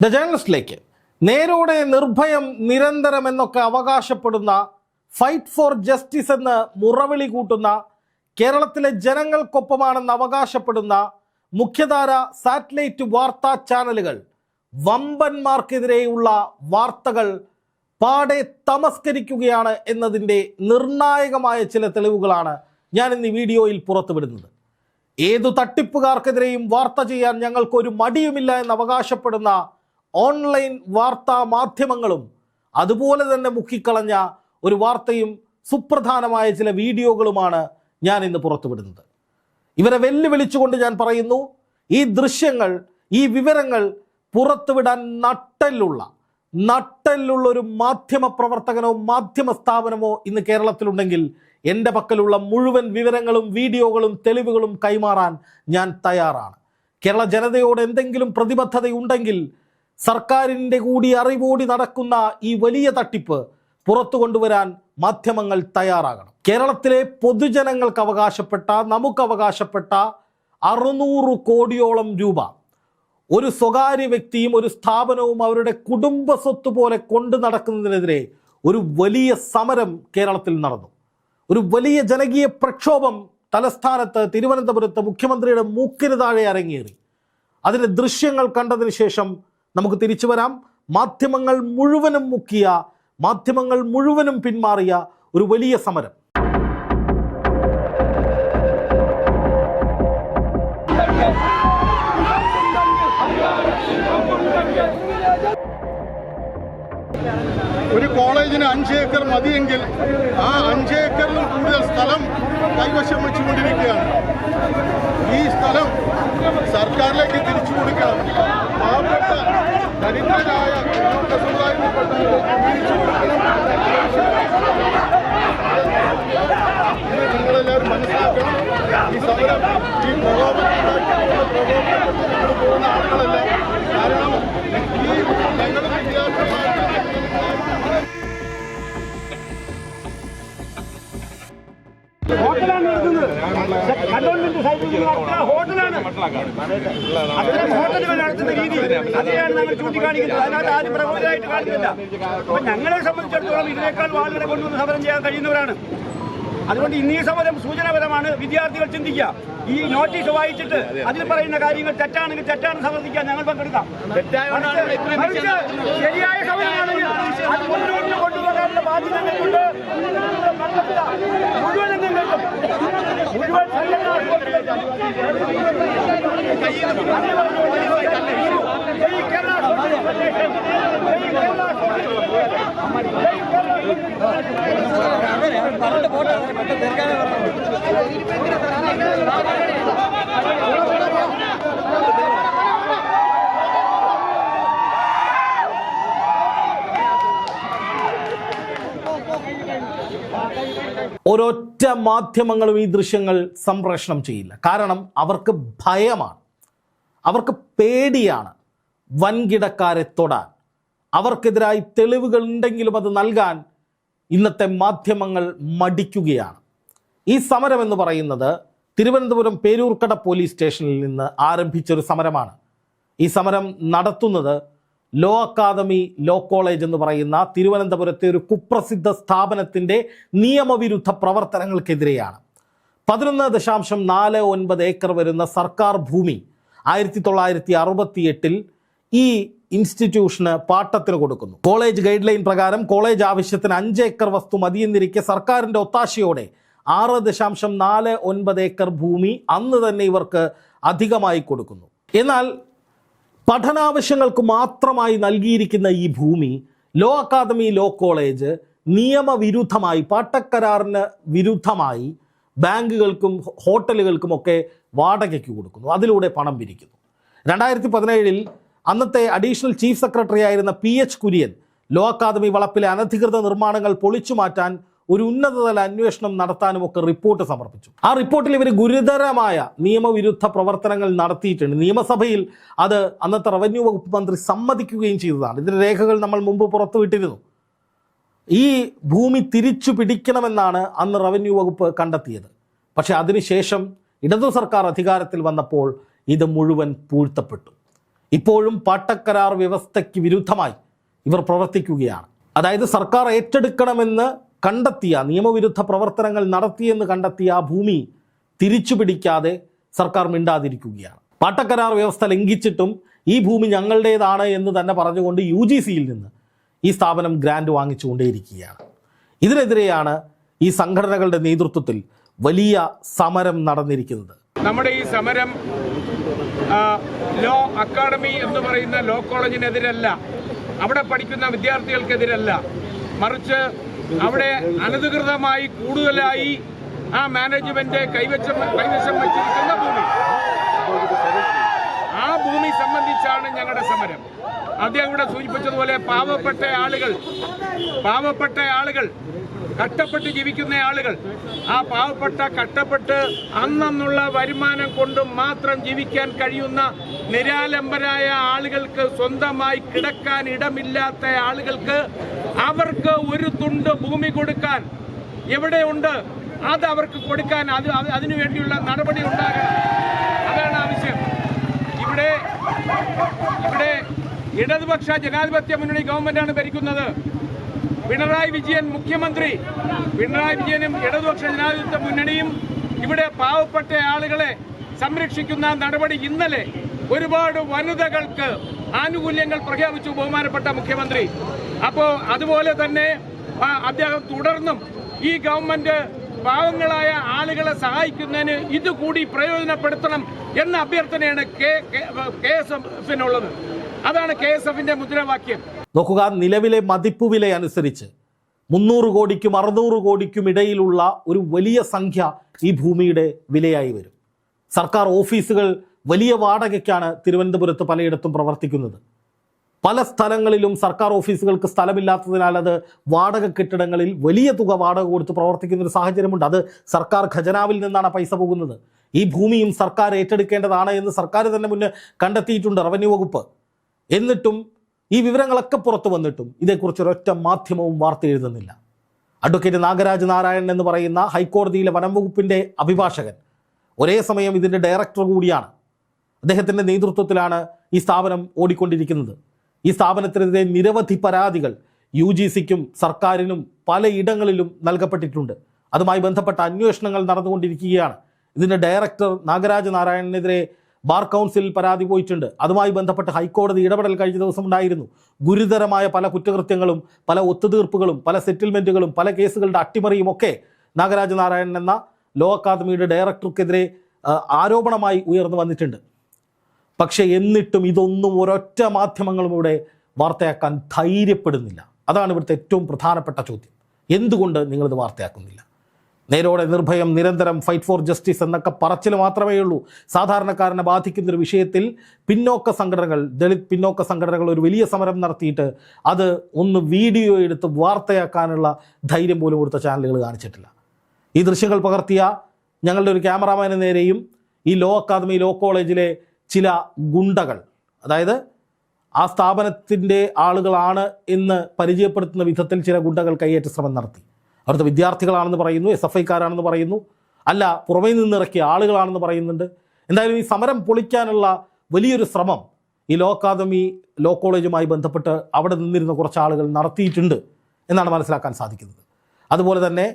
The ജേണലിസ്റ്റിലേക്ക്. നേരോടെ നിർഭയം നിരന്തരം എന്നൊക്കെ അവകാശപ്പെടുന്ന ഫൈറ്റ് ഫോർ ജസ്റ്റിസ് എന്ന് മുറവിളി കൂട്ടുന്ന കേരളത്തിലെ ജനങ്ങൾക്കൊപ്പമാണെന്ന് അവകാശപ്പെടുന്ന മുഖ്യധാര സാറ്റലൈറ്റ് വാർത്താ ചാനലുകൾ വമ്പന്മാർക്കെതിരെയുള്ള വാർത്തകൾ പാടെ തമസ്കരിക്കുകയാണ് എന്നതിന്റെ നിർണായകമായ ചില തെളിവുകളാണ് ഞാൻ ഇന്ന് വീഡിയോയിൽ പുറത്തുവിടുന്നത്. ഏതു തട്ടിപ്പുകാർക്കെതിരെയും വാർത്ത ചെയ്യാൻ ഞങ്ങൾക്കൊരു മടിയുമില്ല എന്ന് അവകാശപ്പെടുന്ന ഓൺലൈൻ വാർത്താ മാധ്യമങ്ങളും അതുപോലെ തന്നെ മുക്കിക്കളഞ്ഞ ഒരു വാർത്തയും സുപ്രധാനമായ ചില വീഡിയോകളുമാണ് ഞാൻ ഇന്ന് പുറത്തുവിടുന്നത്. ഇവരെ വെല്ലുവിളിച്ചുകൊണ്ട് ഞാൻ പറയുന്നു ഈ ദൃശ്യങ്ങൾ ഈ വിവരങ്ങൾ പുറത്തുവിടാൻ നട്ടലുള്ള നട്ടല്ലുള്ള ഒരു മാധ്യമ പ്രവർത്തകനോ മാധ്യമ സ്ഥാപനമോ ഇന്ന് കേരളത്തിലുണ്ടെങ്കിൽ എന്റെ പക്കലുള്ള മുഴുവൻ വിവരങ്ങളും വീഡിയോകളും തെളിവുകളും കൈമാറാൻ ഞാൻ തയ്യാറാണ്. കേരള ജനതയോട് എന്തെങ്കിലും പ്രതിബദ്ധതയുണ്ടെങ്കിൽ സർക്കാരിന്റെ കൂടി അറിവോടി നടക്കുന്ന ഈ വലിയ തട്ടിപ്പ് പുറത്തു കൊണ്ടുവരാൻ മാധ്യമങ്ങൾ തയ്യാറാകണം. കേരളത്തിലെ പൊതുജനങ്ങൾക്ക് അവകാശപ്പെട്ട നമുക്ക് അവകാശപ്പെട്ട അറുന്നൂറ് കോടിയോളം രൂപ ഒരു സ്വകാര്യ വ്യക്തിയും ഒരു സ്ഥാപനവും അവരുടെ കുടുംബ സ്വത്ത് പോലെ കൊണ്ടു നടക്കുന്നതിനെതിരെ ഒരു വലിയ സമരം കേരളത്തിൽ നടന്നു. ഒരു വലിയ ജനകീയ പ്രക്ഷോഭം തലസ്ഥാനത്ത് തിരുവനന്തപുരത്ത് മുഖ്യമന്ത്രിയുടെ മൂക്കിന് താഴെ അരങ്ങേറി. അതിന്റെ ദൃശ്യങ്ങൾ കണ്ടതിന് ശേഷം നമുക്ക് തിരിച്ചു വരാം. മാധ്യമങ്ങൾ മുഴുവനും മുക്കിയ മാധ്യമങ്ങൾ മുഴുവനും പിന്മാറിയ ഒരു വലിയ സമരം. ഒരു കോളേജിന് അഞ്ച് ഏക്കർ മതിയെങ്കിൽ ആ അഞ്ച് ഏക്കറിലും കൂടുതൽ സ്ഥലം കൈവശം വെച്ചുകൊണ്ടിരിക്കുകയാണ്. ഈ സ്ഥലം സർക്കാരിലേക്ക് തിരിച്ചു കൊടുക്കണം. ദരിദ്രരായ പിന്നോക്ക സമുദായത്തിൽപ്പെട്ടവർക്ക് തിരിച്ചു കൊടുക്കണം ഇത് നിങ്ങളെല്ലാവരും മനസ്സിലാക്കണം. ഈ സമരം ഈ പ്രകോപനത്തിലേക്ക് പ്രകോപനത്തിൽ പോകുന്ന ആളുകളല്ല. കാരണം ഈ ഞങ്ങളുടെ കണ്ടോൺമെന്റ് സൈറ്റിൽ ഹോട്ടലാണ്. അത്തരം ഹോട്ടലുകൾ നടത്തുന്ന രീതി. അതിനെയാണ് നമ്മൾ ചൂണ്ടിക്കാണിക്കുന്നത്. അതിനകത്ത് ആരും പ്രബോധനമായിട്ട് കാണുന്നില്ല അപ്പൊ ഞങ്ങളെ സംബന്ധിച്ചിടത്തോളം ഇതിനേക്കാൾ ആളുകളെ കൊണ്ടുവന്ന് സമരം ചെയ്യാൻ കഴിയുന്നവരാണ്. അതുകൊണ്ട് ഇന്നീ സമരം സൂചനാപരമാണ് വിദ്യാർത്ഥികൾ ചിന്തിക്കുക. ഈ നോട്ടീസ് വായിച്ചിട്ട് അതിൽ പറയുന്ന കാര്യങ്ങൾ തെറ്റാണെങ്കിൽ തെറ്റാണ് സമർപ്പിക്കാൻ ഞങ്ങൾ പങ്കെടുക്കാം. ശരിയായ സമരമാണെങ്കിൽ അത് മുന്നോട്ട് കൊണ്ടുപോകാനുള്ള ബാധ്യത. മുഴുവൻ ഓരോ ഒരൊറ്റ മാധ്യമങ്ങളും ഈ ദൃശ്യങ്ങൾ സംപ്രേഷണം ചെയ്യില്ല. കാരണം അവർക്ക് ഭയമാണ്. അവർക്ക് പേടിയാണ് വൻകിടക്കാരെ തൊടാൻ. അവർക്കെതിരായി തെളിവുകൾ ഉണ്ടെങ്കിലും അത് നൽകാൻ ഇന്നത്തെ മാധ്യമങ്ങൾ മടിക്കുകയാണ്. ഈ സമരം എന്ന് പറയുന്നത് തിരുവനന്തപുരം പേരൂർക്കട പോലീസ് സ്റ്റേഷനിൽ നിന്ന് ആരംഭിച്ചൊരു സമരമാണ്. ഈ സമരം നടത്തുന്നത് ലോ അക്കാദമി ലോ കോളേജ് എന്ന് പറയുന്ന തിരുവനന്തപുരത്തെ ഒരു കുപ്രസിദ്ധ സ്ഥാപനത്തിന്റെ നിയമവിരുദ്ധ പ്രവർത്തനങ്ങൾക്കെതിരെയാണ്. പതിനൊന്ന് ദശാംശം നാല് ഒൻപത് ഏക്കർ വരുന്ന സർക്കാർ ഭൂമി ആയിരത്തി തൊള്ളായിരത്തി അറുപത്തി എട്ടിൽ ഈ ഇൻസ്റ്റിറ്റ്യൂഷന് പാട്ടത്തിന് കൊടുക്കുന്നു. കോളേജ് ഗൈഡ് ലൈൻ പ്രകാരം കോളേജ് ആവശ്യത്തിന് അഞ്ച് ഏക്കർ വസ്തു മതിയെന്നിരിക്കെ സർക്കാരിന്റെ ഒത്താശയോടെ ആറ് ദശാംശം നാല് ഒൻപത് ഏക്കർ ഭൂമി അന്ന് തന്നെ ഇവർക്ക് അധികമായി കൊടുക്കുന്നു. എന്നാൽ പഠനാവശ്യങ്ങൾക്ക് മാത്രമായി നൽകിയിരിക്കുന്ന ഈ ഭൂമി ലോ അക്കാദമി ലോ കോളേജ് നിയമവിരുദ്ധമായി പാട്ടക്കരാറിന് വിരുദ്ധമായി ബാങ്കുകൾക്കും ഹോട്ടലുകൾക്കുമൊക്കെ വാടകയ്ക്ക് കൊടുക്കുന്നു. അതിലൂടെ പണം പിരിക്കുന്നു. രണ്ടായിരത്തി പതിനേഴിൽ അന്നത്തെ അഡീഷണൽ ചീഫ് സെക്രട്ടറി ആയിരുന്ന P H Kurian law academy വളപ്പിലെ അനധികൃത നിർമ്മാണങ്ങൾ പൊളിച്ചു മാറ്റാൻ ഒരു ഉന്നതതല അന്വേഷണം നടത്താനും ഒക്കെ റിപ്പോർട്ട് സമർപ്പിച്ചു. ആ റിപ്പോർട്ടിൽ ഇവർ ഗുരുതരമായ നിയമവിരുദ്ധ പ്രവർത്തനങ്ങൾ നടത്തിയിട്ടുണ്ട്. നിയമസഭയിൽ അത് അന്നത്തെ റവന്യൂ വകുപ്പ് മന്ത്രി സമ്മതിക്കുകയും ചെയ്തതാണ്. ഇതിന്റെ രേഖകൾ നമ്മൾ മുമ്പ് പുറത്തുവിട്ടിരുന്നു. ഈ ഭൂമി തിരിച്ചു പിടിക്കണമെന്നാണ് അന്ന് റവന്യൂ വകുപ്പ് കണ്ടെത്തിയത്. പക്ഷെ അതിനുശേഷം ഇടതു സർക്കാർ അധികാരത്തിൽ വന്നപ്പോൾ ഇത് മുഴുവൻ പൂഴ്ത്തപ്പെട്ടു. ഇപ്പോഴും പാട്ടക്കരാർ വ്യവസ്ഥയ്ക്ക് വിരുദ്ധമായി ഇവർ പ്രവർത്തിക്കുകയാണ്. അതായത് സർക്കാർ ഏറ്റെടുക്കണമെന്ന് കണ്ടെത്തിയ നിയമവിരുദ്ധ പ്രവർത്തനങ്ങൾ നടത്തിയെന്ന് കണ്ടെത്തിയ ആ ഭൂമി തിരിച്ചു പിടിക്കാതെ സർക്കാർ മിണ്ടാതിരിക്കുകയാണ്. പാട്ടക്കരാർ വ്യവസ്ഥ ലംഘിച്ചിട്ടും ഈ ഭൂമി ഞങ്ങളുടേതാണ് എന്ന് തന്നെ പറഞ്ഞുകൊണ്ട് യു ജി സിയിൽ നിന്ന് ഈ സ്ഥാപനം ഗ്രാൻഡ് വാങ്ങിച്ചുകൊണ്ടേയിരിക്കുകയാണ്. ഇതിനെതിരെയാണ് ഈ സംഘടനകളുടെ നേതൃത്വത്തിൽ വലിയ സമരം നടന്നിരിക്കുന്നത്. നമ്മുടെ ഈ സമരം ലോ അക്കാഡമി എന്ന് പറയുന്ന ലോ കോളേജിനെതിരല്ല അവിടെ പഠിക്കുന്ന വിദ്യാർത്ഥികൾക്കെതിരല്ല. മറിച്ച് അവിടെ അനധികൃതമായി കൂടുതലായി ആ മാനേജ്മെന്റ് കൈവശം കൈവശം വച്ചിരിക്കുന്ന ഭൂമി. ആ ഭൂമി സംബന്ധിച്ചാണ് ഞങ്ങളുടെ സമരം. അദ്ദേഹം ഇവിടെ സൂചിപ്പിച്ചതുപോലെ പാവപ്പെട്ട ആളുകൾ പാവപ്പെട്ട ആളുകൾ കട്ടപ്പെട്ട് ജീവിക്കുന്ന ആളുകൾ. ആ പാവപ്പെട്ട കട്ടപ്പെട്ട് അന്നുള്ള വരുമാനം കൊണ്ട് മാത്രം ജീവിക്കാൻ കഴിയുന്ന നിരാലംബരായ ആളുകൾക്ക് സ്വന്തമായി കിടക്കാൻ ഇടമില്ലാത്ത ആളുകൾക്ക് അവർക്ക് ഒരു തുണ്ട് ഭൂമി കൊടുക്കാൻ എവിടെയുണ്ട് അത് അവർക്ക് കൊടുക്കാൻ അത് അത് അതിനു വേണ്ടിയുള്ള നടപടി ഉണ്ടാകണം. അതാണ് ആവശ്യം. ഇവിടെ ഇവിടെ ഇടതുപക്ഷ ജനാധിപത്യ മുന്നണി ഗവൺമെന്റാണ് ഭരിക്കുന്നത്. പിണറായി വിജയൻ മുഖ്യമന്ത്രി പിണറായി വിജയനും ഇടതുപക്ഷ ജനാധിപത്യ മുന്നണിയും ഇവിടെ പാവപ്പെട്ട ആളുകളെ സംരക്ഷിക്കുന്ന നടപടി ഇന്നലെ ഒരുപാട് വനിതകൾക്ക് ആനുകൂല്യങ്ങൾ പ്രഖ്യാപിച്ചു ബഹുമാനപ്പെട്ട മുഖ്യമന്ത്രി. അപ്പോ അതുപോലെ തന്നെ അദ്ദേഹം തുടർന്നും ഈ ഗവൺമെന്റ് പാവങ്ങളായ ആളുകളെ സഹായിക്കുന്നതിന് ഇതുകൂടി പ്രയോജനപ്പെടുത്തണം എന്ന അഭ്യർത്ഥനയാണ് കെ കെ എസ് എഫിനുള്ളത് അതാണ് കെ എസ് എഫിന്റെ മുദ്രാവാക്യം. നോക്കുക നിലവിലെ മതിപ്പ് വില അനുസരിച്ച് മുന്നൂറ് കോടിക്കും അറുന്നൂറ് കോടിക്കും ഇടയിലുള്ള ഒരു വലിയ സംഖ്യ ഈ ഭൂമിയുടെ വിലയായി വരും. സർക്കാർ ഓഫീസുകൾ വലിയ വാടകയ്ക്കാണ് തിരുവനന്തപുരത്ത് പലയിടത്തും പ്രവർത്തിക്കുന്നത്. പല സ്ഥലങ്ങളിലും സർക്കാർ ഓഫീസുകൾക്ക് സ്ഥലമില്ലാത്തതിനാൽ അത് വാടക കെട്ടിടങ്ങളിൽ വലിയ തുക വാടക കൊടുത്ത് പ്രവർത്തിക്കുന്ന ഒരു സാഹചര്യമുണ്ട്. അത് സർക്കാർ ഖജനാവിൽ നിന്നാണ് പൈസ പോകുന്നത്. ഈ ഭൂമിയും സർക്കാർ ഏറ്റെടുക്കേണ്ടതാണ് എന്ന് സർക്കാർ തന്നെ മുന്നേ കണ്ടെത്തിയിട്ടുണ്ട് റവന്യൂ വകുപ്പ്. എന്നിട്ടും ഈ വിവരങ്ങളൊക്കെ പുറത്തു വന്നിട്ടും ഇതേക്കുറിച്ച് ഒരൊറ്റ മാധ്യമവും വാർത്ത എഴുതുന്നില്ല അഡ്വക്കേറ്റ് നാഗരാജ് നാരായണൻ എന്ന് പറയുന്ന ഹൈക്കോടതിയിലെ വനം വകുപ്പിന്റെ അഭിഭാഷകൻ ഒരേ സമയം ഇതിന്റെ ഡയറക്ടർ കൂടിയാണ്. അദ്ദേഹത്തിന്റെ നേതൃത്വത്തിലാണ് ഈ സ്ഥാപനം ഓടിക്കൊണ്ടിരിക്കുന്നത്. ഈ സ്ഥാപനത്തിനെതിരെ നിരവധി പരാതികൾ യു ജി സിക്കും സർക്കാരിനും പലയിടങ്ങളിലും നൽകപ്പെട്ടിട്ടുണ്ട്. അതുമായി ബന്ധപ്പെട്ട അന്വേഷണങ്ങൾ നടന്നുകൊണ്ടിരിക്കുകയാണ്. ഇതിന്റെ ഡയറക്ടർ നാഗരാജ നാരായണനെതിരെ ബാർ കൗൺസിലിൽ പരാതി പോയിട്ടുണ്ട്. അതുമായി ബന്ധപ്പെട്ട് ഹൈക്കോടതി ഇടപെടൽ കഴിഞ്ഞ ദിവസം ഉണ്ടായിരുന്നു. ഗുരുതരമായ പല കുറ്റകൃത്യങ്ങളും പല ഒത്തുതീർപ്പുകളും പല സെറ്റിൽമെന്റുകളും പല കേസുകളുടെ അട്ടിമറിയും ഒക്കെ നാഗരാജ നാരായണൻ എന്ന ലോ അക്കാദമിയുടെ ഡയറക്ടർക്കെതിരെ ആരോപണമായി ഉയർന്നു വന്നിട്ടുണ്ട്. പക്ഷേ എന്നിട്ടും ഇതൊന്നും ഒരൊറ്റ മാധ്യമങ്ങളും ഇവിടെ വാർത്തയാക്കാൻ ധൈര്യപ്പെടുന്നില്ല. അതാണ് ഇവിടുത്തെ ഏറ്റവും പ്രധാനപ്പെട്ട ചോദ്യം. എന്തുകൊണ്ട് നിങ്ങളിത് വാർത്തയാക്കുന്നില്ല? നേരോടെ നിർഭയം നിരന്തരം ഫൈറ്റ് ഫോർ ജസ്റ്റിസ് എന്നൊക്കെ പറച്ചിൽ മാത്രമേ ഉള്ളൂ. സാധാരണക്കാരനെ ബാധിക്കുന്ന ഒരു വിഷയത്തിൽ പിന്നോക്ക സംഘടനകൾ ദളിത് പിന്നോക്ക സംഘടനകൾ ഒരു വലിയ സമരം നടത്തിയിട്ട് അത് ഒന്ന് വീഡിയോ എടുത്ത് വാർത്തയാക്കാനുള്ള ധൈര്യം പോലും കൊടുത്ത ചാനലുകൾ കാണിച്ചിട്ടില്ല. ഈ ദൃശ്യങ്ങൾ പകർത്തിയ ഞങ്ങളുടെ ഒരു ക്യാമറാമാന് നേരെയും ഈ ലോ അക്കാദമി ലോ കോളേജിലെ ചില ഗുണ്ടകൾ. അതായത് ആ സ്ഥാപനത്തിന്റെ ആളുകളാണ് എന്ന് പരിചയപ്പെടുത്തുന്ന വിധത്തിൽ ചില ഗുണ്ടകൾ കൈയേറ്റ ശ്രമം നടത്തി. അവിടുത്തെ വിദ്യാർത്ഥികളാണെന്ന് പറയുന്നു എസ് എഫ് ഐക്കാരാണെന്ന് പറയുന്നു. അല്ല പുറമേ നിന്നിറക്കിയ ആളുകളാണെന്ന് പറയുന്നുണ്ട്. എന്തായാലും ഈ സമരം പൊളിക്കാനുള്ള വലിയൊരു ശ്രമം ഈ ലോ അക്കാദമി ലോ കോളേജുമായി ബന്ധപ്പെട്ട് അവിടെ നിന്നിരുന്ന കുറച്ച് ആളുകൾ നടത്തിയിട്ടുണ്ട് എന്നാണ് മനസ്സിലാക്കാൻ സാധിക്കുന്നത്. അതുപോലെ തന്നെ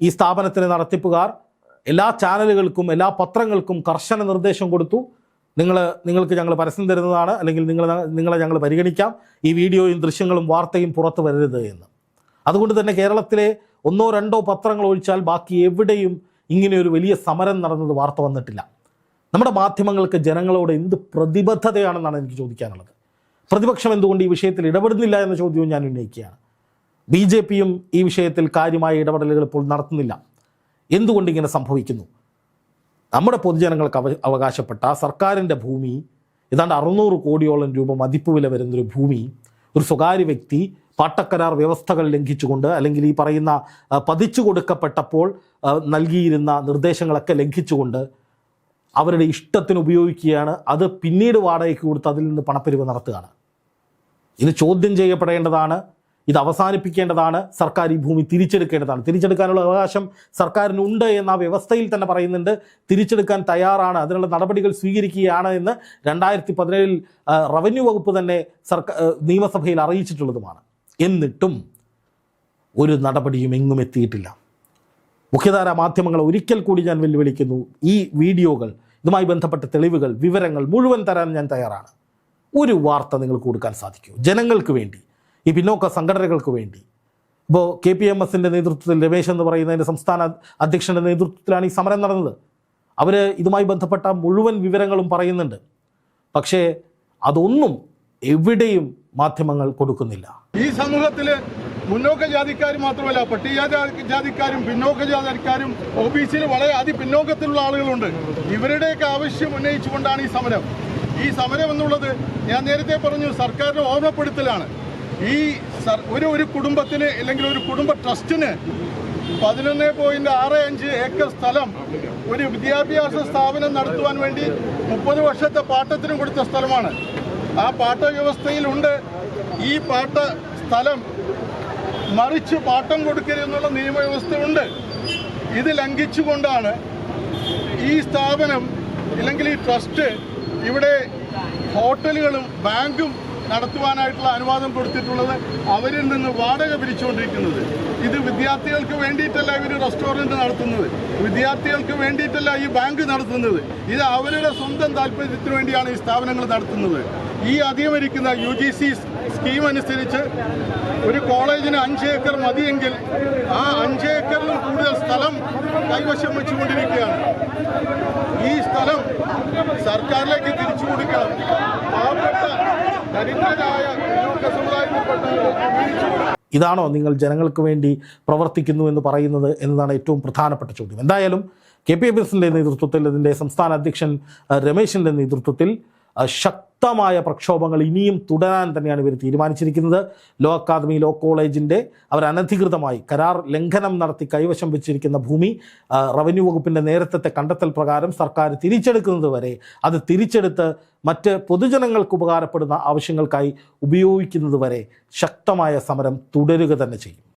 ഈ സ്ഥാപനത്തിന് നടത്തിപ്പുകാർ എല്ലാ ചാനലുകൾക്കും എല്ലാ പത്രങ്ങൾക്കും കർശന നിർദ്ദേശം കൊടുത്തു. നിങ്ങൾ നിങ്ങൾക്ക് ഞങ്ങൾ പരസ്യം തരുന്നതാണ് അല്ലെങ്കിൽ നിങ്ങൾ നിങ്ങളെ ഞങ്ങൾ പരിഗണിക്കാം. ഈ വീഡിയോയും ദൃശ്യങ്ങളും വാർത്തയും പുറത്തു വരരുത് എന്ന്. അതുകൊണ്ട് തന്നെ കേരളത്തിലെ ഒന്നോ രണ്ടോ പത്രങ്ങൾ ഒഴിച്ചാൽ ബാക്കി എവിടെയും ഇങ്ങനെ ഒരു വലിയ സമരം നടന്നത് വാർത്ത വന്നിട്ടില്ല. നമ്മുടെ മാധ്യമങ്ങൾക്ക് ജനങ്ങളോട് എന്ത് പ്രതിബദ്ധതയാണെന്നാണ് എനിക്ക് ചോദിക്കാനുള്ളത്. പ്രതിപക്ഷം എന്തുകൊണ്ട് ഈ വിഷയത്തിൽ ഇടപെടുന്നില്ല എന്ന ചോദ്യവും ഞാൻ ഉന്നയിക്കുകയാണ്. ബി ജെ പിയും ഈ വിഷയത്തിൽ കാര്യമായ ഇടപെടലുകൾ ഇപ്പോൾ നടത്തുന്നില്ല. എന്തുകൊണ്ട് ഇങ്ങനെ സംഭവിക്കുന്നു? നമ്മുടെ പൊതുജനങ്ങൾക്ക് അവ അവകാശപ്പെട്ട സർക്കാരിന്റെ ഭൂമി ഏതാണ്ട് അറുന്നൂറ് കോടിയോളം രൂപ മതിപ്പ് വില വരുന്നൊരു ഭൂമി ഒരു സ്വകാര്യ വ്യക്തി പാട്ടക്കരാർ വ്യവസ്ഥകൾ ലംഘിച്ചുകൊണ്ട് അല്ലെങ്കിൽ ഈ പറയുന്ന പതിച്ചു കൊടുക്കപ്പെട്ടപ്പോൾ നൽകിയിരുന്ന നിർദ്ദേശങ്ങളൊക്കെ ലംഘിച്ചുകൊണ്ട് അവരുടെ ഇഷ്ടത്തിന് ഉപയോഗിക്കുകയാണ്. അത് പിന്നീട് വാടകയ്ക്ക് കൊടുത്ത് അതിൽ നിന്ന് പണപ്പിരിവ് നടത്തുകയാണ്. ഇത് ചോദ്യം ചെയ്യപ്പെടേണ്ടതാണ് ഇത് അവസാനിപ്പിക്കേണ്ടതാണ്. സർക്കാർ ഈ ഭൂമി തിരിച്ചെടുക്കേണ്ടതാണ്. തിരിച്ചെടുക്കാനുള്ള അവകാശം സർക്കാരിനുണ്ട് എന്ന ആ വ്യവസ്ഥയിൽ തന്നെ പറയുന്നുണ്ട്. തിരിച്ചെടുക്കാൻ തയ്യാറാണ്. അതിനുള്ള നടപടികൾ സ്വീകരിക്കുകയാണ് എന്ന് രണ്ടായിരത്തി പതിനേഴിൽ റവന്യൂ വകുപ്പ് തന്നെ സർക്കാർ നിയമസഭയിൽ അറിയിച്ചിട്ടുള്ളതുമാണ്. എന്നിട്ടും ഒരു നടപടിയും എങ്ങും എത്തിയിട്ടില്ല. മുഖ്യധാര മാധ്യമങ്ങൾ ഒരിക്കൽ കൂടി ഞാൻ വെല്ലുവിളിക്കുന്നു. ഈ വീഡിയോകൾ ഇതുമായി ബന്ധപ്പെട്ട തെളിവുകൾ വിവരങ്ങൾ മുഴുവൻ തരാൻ ഞാൻ തയ്യാറാണ്. ഒരു വാർത്ത നിങ്ങൾക്ക് കൊടുക്കാൻ സാധിക്കൂ. ജനങ്ങൾക്ക് വേണ്ടി ഈ പിന്നോക്ക സംഘടനകൾക്ക് വേണ്ടി. ഇപ്പോൾ കെ പി എം എസിന്റെ നേതൃത്വത്തിൽ രമേശ് എന്ന് പറയുന്നതിന്റെ സംസ്ഥാന അധ്യക്ഷന്റെ നേതൃത്വത്തിലാണ് ഈ സമരം നടന്നത്. അവർ ഇതുമായി ബന്ധപ്പെട്ട മുഴുവൻ വിവരങ്ങളും പറയുന്നുണ്ട്. പക്ഷേ അതൊന്നും എവിടെയും മാധ്യമങ്ങൾ കൊടുക്കുന്നില്ല. ഈ സമൂഹത്തിൽ മുന്നോക്ക ജാതിക്കാർ മാത്രമല്ല പട്ടികജാതി ജാതിക്കാരും പിന്നോക്ക ജാതിക്കാരും ഒ ബി സിയിൽ വളരെ അതി പിന്നോക്കത്തിലുള്ള ആളുകളുണ്ട്. ഇവരുടെയൊക്കെ ആവശ്യം ഉന്നയിച്ചുകൊണ്ടാണ് ഈ സമരം. ഈ സമരം എന്നുള്ളത് ഞാൻ നേരത്തെ പറഞ്ഞു സർക്കാരിന്റെ ഓർമ്മപ്പെടുത്തലാണ്. ഈ ഒരു ഒരു കുടുംബത്തിന് അല്ലെങ്കിൽ ഒരു കുടുംബ ട്രസ്റ്റിന് പതിനൊന്ന് പോയിന്റ് ആറ് അഞ്ച് ഏക്കർ സ്ഥലം ഒരു വിദ്യാഭ്യാസ സ്ഥാപനം നടത്തുവാൻ വേണ്ടി മുപ്പത് വർഷത്തെ പാട്ടത്തിന് കൊടുത്ത സ്ഥലമാണ്. ആ പാട്ട വ്യവസ്ഥയിലുണ്ട് ഈ പാട്ട സ്ഥലം മറിച്ച് പാട്ടം കൊടുക്കരുതെന്നുള്ള നിയമവ്യവസ്ഥയുണ്ട് ഇത് ലംഘിച്ചുകൊണ്ടാണ് ഈ സ്ഥാപനം അല്ലെങ്കിൽ ഈ ട്രസ്റ്റ് ഇവിടെ ഹോട്ടലുകളും ബാങ്കും നടത്തുവാനായിട്ടുള്ള അനുവാദം കൊടുത്തിട്ടുള്ളത് അവരിൽ നിന്ന് വാടക പിരിച്ചുകൊണ്ടിരിക്കുന്നത്. ഇത് വിദ്യാർത്ഥികൾക്ക് വേണ്ടിയിട്ടല്ല ഇവർ റെസ്റ്റോറന്റ് നടത്തുന്നത്. വിദ്യാർത്ഥികൾക്ക് വേണ്ടിയിട്ടല്ല ഈ ബാങ്ക് നടത്തുന്നത്. ഇത് അവരുടെ സ്വന്തം താല്പര്യത്തിന് വേണ്ടിയാണ് ഈ സ്ഥാപനങ്ങൾ നടത്തുന്നത്. ഈ അധികമരിക്കുന്ന യു ജി സി സ്കീം അനുസരിച്ച് ഒരു കോളേജിന് അഞ്ച് ഏക്കർ മതിയെങ്കിൽ ആ അഞ്ച് ഏക്കറിൽ കൂടുതൽ സ്ഥലം കൈവശം വെച്ചുകൊണ്ടിരിക്കുകയാണ്. ഈ സ്ഥലം സർക്കാരിലേക്ക് തിരിച്ചു കൊടുക്കണം. ഇതാണോ നിങ്ങൾ ജനങ്ങൾക്ക് വേണ്ടി പ്രവർത്തിക്കുന്നു എന്ന് പറയുന്നത് എന്നതാണ് ഏറ്റവും പ്രധാനപ്പെട്ട ചോദ്യം. എന്തായാലും കെ പി എം എസിന്റെ നേതൃത്വത്തിൽ ഇതിന്റെ സംസ്ഥാന അധ്യക്ഷൻ രമേശിന്റെ നേതൃത്വത്തിൽ ശക്തമായ പ്രക്ഷോഭങ്ങൾ ഇനിയും തുടരാൻ തന്നെയാണ് ഇവർ തീരുമാനിച്ചിരിക്കുന്നത്. ലോ അക്കാദമി ലോ കോളേജിന്റെ അവർ അനധികൃതമായി കരാർ ലംഘനം നടത്തി കൈവശം വെച്ചിരിക്കുന്ന ഭൂമി റവന്യൂ വകുപ്പിന്റെ നേരത്തെ കണ്ടെത്തൽ പ്രകാരം സർക്കാർ തിരിച്ചെടുക്കുന്നത് വരെ അത് തിരിച്ചെടുത്ത് മറ്റ് പൊതുജനങ്ങൾക്ക് ഉപകാരപ്പെടുന്ന ആവശ്യങ്ങൾക്കായി ഉപയോഗിക്കുന്നത് വരെ ശക്തമായ സമരം തുടരുക തന്നെ ചെയ്യും.